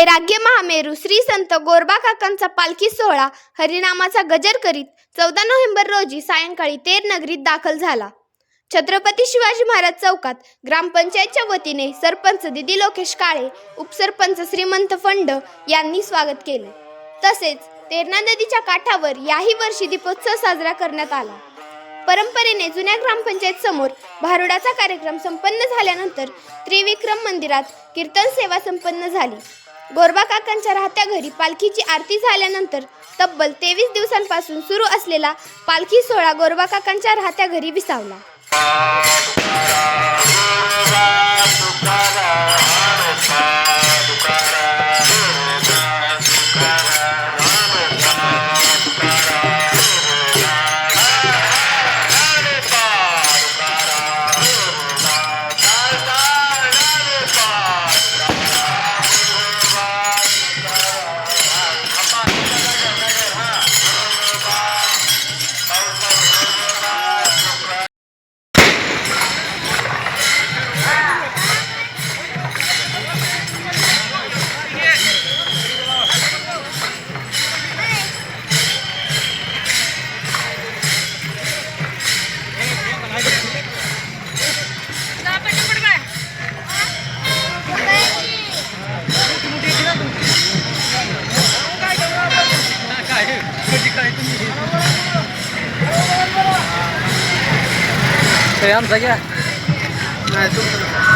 वैराग्य महामेरू श्री संत गोरबा काकांचा पालखी सोहळा हरिनामाचा गजर करीत चौदा नोव्हेंबर रोजी सायंकाळी तेर नगरीत दाखल झाला. छत्रपती शिवाजी महाराज चौकात ग्रामपंचायतच्या वतीने सरपंच दिदी लोकेश काळे उपसरपंच श्रीमंत फंड यांनी स्वागत केले. तसेच तेरणा नदीच्या काठावर याही वर्षी दीपोत्सव साजरा करण्यात आला. परंपरेने जुन्या ग्रामपंचायत समोर भारुडाचा कार्यक्रम संपन्न झाल्यानंतर त्रिविक्रम मंदिरात कीर्तन सेवा संपन्न झाली. गोरबा काकांच्या राहत्या घरी पालखीची आरती झाल्यानंतर तब्बल तेवीस दिवसांपासून सुरू असलेला पालखी सोहळा गोरबा काकांच्या राहत्या घरी विसावला. हे आमचा घ्या श्री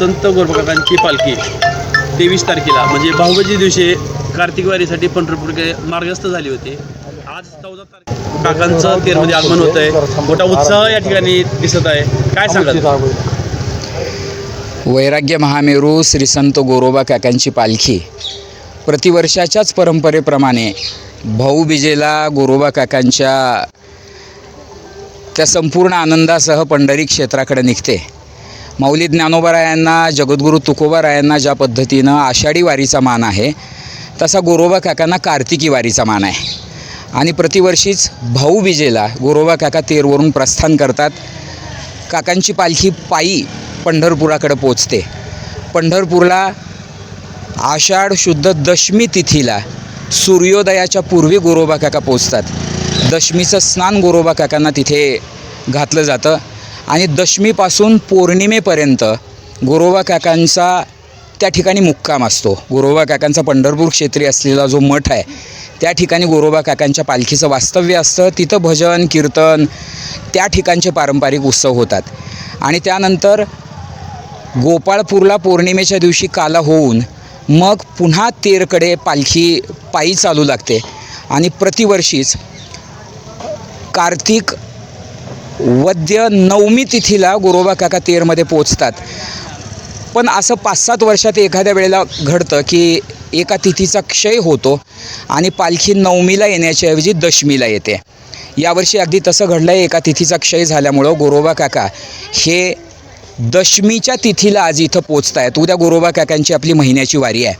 संत गोरबाकाकांची पालखी तेवीस तारखेला म्हणजे भाऊबाजी दिवशी कार्तिकवारीसाठी पंढरपूरकडे मार्गस्थ झाली होती. आज चौदा तारखे काकांचं तेरमध्ये आगमन होत आहे मोठा उत्साह या ठिकाणी दिसत आहे. काय सांगाल? वैराग्य महामेरू श्री संत गोरोबा काकांची पालखी. प्रतिवर्षाच्याच परंपरेप्रमाणे भाऊबीजेला गोरोबा काकांच्या त्या संपूर्ण आनंदासह पंढरी क्षेत्राकडे निघते. माऊली ज्ञानोबारायांना जगद्गुरू तुकोबारायांना ज्या पद्धतीनं आषाढी वारीचा मान आहे तसा गोरोबा काकांना कार्तिकी वारीचा मान आहे. आणि प्रतिवर्षीच भाऊबीजेला गोरोबा काका तेरवरून प्रस्थान करतात. काकांची पालखी पायी पंढरपुराकडे पोचते. पंढरपूरला आषाढ शुद्ध दशमी तिथीला सूर्योदयाच्या पूर्वी गोरोबा काका पोचतात. दशमीचं स्नान गोरोबा काकांना तिथे घातलं जातं. आणि दशमीपासून पौर्णिमेपर्यंत गोरोबा काकांचा त्या ठिकाणी मुक्काम असतो. गोरोबा काकांचा पंढरपूर क्षेत्री असलेला जो मठ आहे त्या ठिकाणी गोरोबा काकांच्या पालखीचं वास्तव्य असतं. तिथं भजन कीर्तन त्या ठिकाणचे पारंपरिक उत्सव होतात. आणि त्यानंतर गोपाळपूरला पौर्णिमेच्या दिवशी काला होऊन मग पुन्हा तेरकडे पालखी पायी चालू लागते. आणि प्रतिवर्षीच कार्तिक वद्य नवमी तिथीला गोरोबा काका तेरमध्ये पोचतात पण असं पाच सात वर्षात एखाद्या वेळेला घडतं की एका तिथीचा क्षय होतो आणि पालखी नवमीला येण्याच्या ऐवजी दशमीला येते. यावर्षी अगदी तसं घडलं आहे एका तिथीचा क्षय झाल्यामुळं गोरोबा काका हे दशमीच्या तिथीला आज इथं पोचत आहेत उद्या गोरोबा काकांची आपली महिन्याची वारी आहे.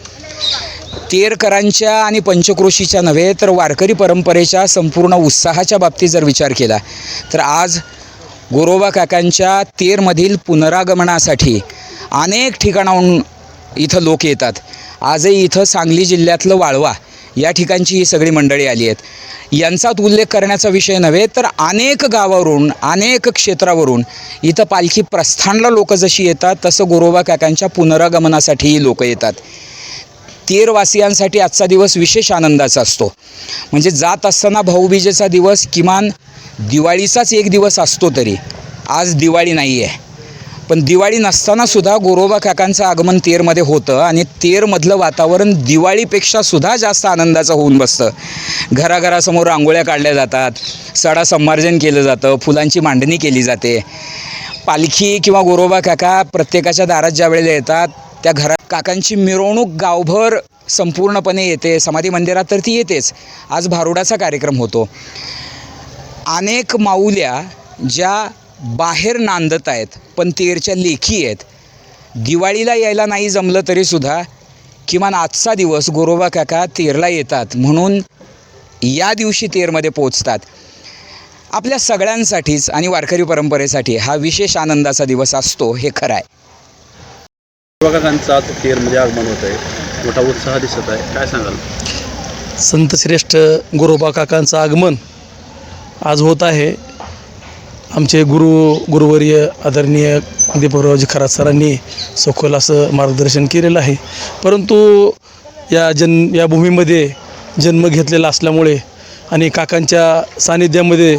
तेरकरांच्या आणि पंचक्रोशीच्या नव्हे तर वारकरी परंपरेच्या संपूर्ण उत्साहाच्या बाबतीत जर विचार केला तर आज गोरोबा काकांच्या तेरमधील पुनरागमनासाठी अनेक ठिकाणाहून इथं लोक येतात. आजही इथं सांगली जिल्ह्यातलं वाळवा या ठिकाणची ही सगळी मंडळी आली आहेत. यांचाच उल्लेख करण्याचा विषय नव्हे तर अनेक गावावरून अनेक क्षेत्रावरून इथं पालखी प्रस्थानला लोक जशी येतात तसं गोरोबा काकांच्या पुनरागमनासाठीही लोक येतात. तेरवासियांसाठी आजचा दिवस विशेष आनंदाचा असतो. म्हणजे जात असताना भाऊबीजेचा दिवस किमान दिवाळीचाच एक दिवस असतो तरी. आज दिवाळी नाही आहे पण दिवाळी नसतानासुद्धा गोरोबा काकांचं आगमन तेरमध्ये होतं आणि तेरमधलं वातावरण दिवाळीपेक्षा सुद्धा जास्त आनंदाचं होऊन बसतं. घराघरासमोर रांगोळ्या काढल्या जातात सडा संमार्जन केलं जातं फुलांची मांडणी केली जाते. पालखी किंवा गोरोबा काका प्रत्येकाच्या दारात ज्या वेळेला येतात त्या घरात काकांची मिरवणूक गावभर संपूर्णपणे येते समाधी मंदिरात तर ती येतेच. आज भारुडाचा कार्यक्रम होतो. अनेक माऊल्या ज्या बाहेर नांदत आहेत पण तेरच्या लेखी आहेत. दिवाळीला यायला नाही जमलं तरीसुद्धा किमान आजचा दिवस गोरोबा काका तेरला येतात म्हणून या दिवशी तेरमध्ये पोचतात आपल्या सगळ्यांसाठीच आणि वारकरी परंपरेसाठी हा विशेष आनंदाचा दिवस असतो हे खरं आहे. काकांचं आज तेरमध्ये म्हणजे आगमन होत आहे. मोठा उत्साह दिसत आहे. काय सांगाल? संतश्रेष्ठ गुरोबा काकांचं आगमन आज होत आहे. आमचे गुरु गुरुवर्य आदरणीय दीपकरावजी खरात सरांनी सखोल असं मार्गदर्शन केलेलं आहे. परंतु या जन या भूमीमध्ये जन्म घेतलेला असल्यामुळे आणि काकांच्या सानिध्यामध्ये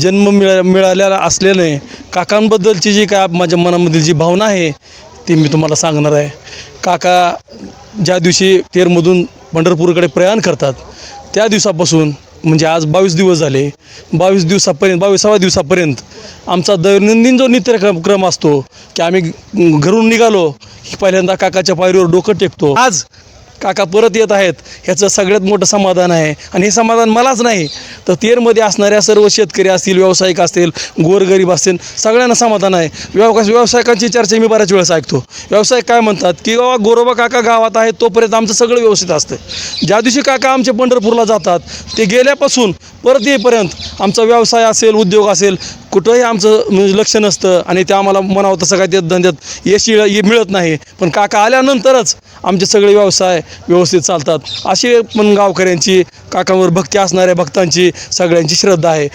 जन्म मिळा मिळालेला असल्याने काकांबद्दलची जी काय माझ्या मनामधील जी भावना आहे ती मी तुम्हाला सांगणार आहे. काका ज्या दिवशी तेरमधून पंढरपूरकडे प्रयाण करतात त्या दिवसापासून म्हणजे आज बावीस दिवस झाले बावीस दिवसापर्यंत बावीसाव्या दिवसापर्यंत आमचा दैनंदिन जो नित्यक्रम क्रम असतो की आम्ही घरून निघालो की पहिल्यांदा काकाच्या पायरीवर डोकं टेकतो. आज काका परत येत आहेत. ह्याचं सगळ्यात मोठं समाधान आहे. आणि हे समाधान मलाच नाही. तर तेरमध्ये असणाऱ्या सर्व शेतकरी असतील व्यावसायिक असतील गोरगरीब असतील सगळ्यांना समाधान आहे. व्यवसाय व्यावसायिकांची चर्चा मी बऱ्याच वेळेस ऐकतो. व्यावसायिक काय म्हणतात की बाबा गोरोबा काका गावात आहेत तोपर्यंत आमचं सगळं व्यवस्थित असतं ज्या दिवशी काका आमचे पंढरपूरला जातात ते गेल्यापासून परत येईपर्यंत आमचा व्यवसाय असेल उद्योग असेल कुठंही आमचं म्हणजे लक्ष नसतं आणि ते आम्हाला म्हणावं तसं काय त्या धंद्यात यश मिळत नाही. पण काका आल्यानंतरच आमचे सगळे व्यवसाय व्यवस्थित चालतात. अशी पण गावकऱ्यांची काकांवर भक्ती असणाऱ्या भक्तांची सगळ्यांची श्रद्धा आहे.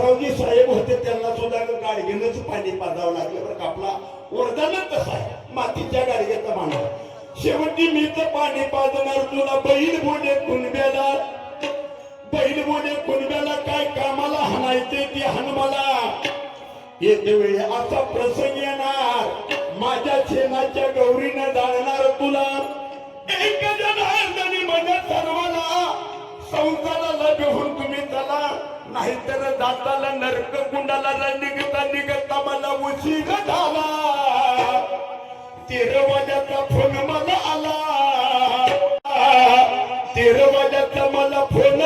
आमचे साहेब होते त्यांना सुद्धा गाडगेनच पाणी पाजावं लागलं बरं आपला वरदानच कसा आहे? मातीच्या गाडग्याचा मानव. शेवटी मी तर पाणी पाजणार तुला बैल बोले कुणब्याला. बैल बोले कुणब्याला काय कामाला हाणायचे ते हाण मला. येते वेळी असा प्रसंग येणार. माझ्या शेणाच्या गौरीनं जाणणार तुला. एक जण म्हणजे सर्वाला संसाराला घेऊन नाहीतर दाताला नरक कुंडाला निघता निघता मला उशी झाला. तेरवाजाचा फोन मला आला. तेरवाजाचा मला फोन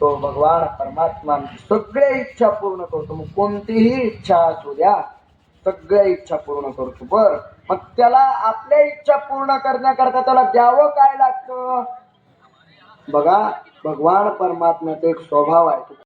तो भगवान परमात्मा सगळ्या इच्छा पूर्ण करतो. मग कोणतीही इच्छा असू द्या सगळ्या इच्छा पूर्ण करतो. बर. मग त्याला आपल्या इच्छा पूर्ण करण्याकरता त्याला द्यावं काय लागतं? बघा भगवान परमात्म्याचा एक स्वभाव आहे.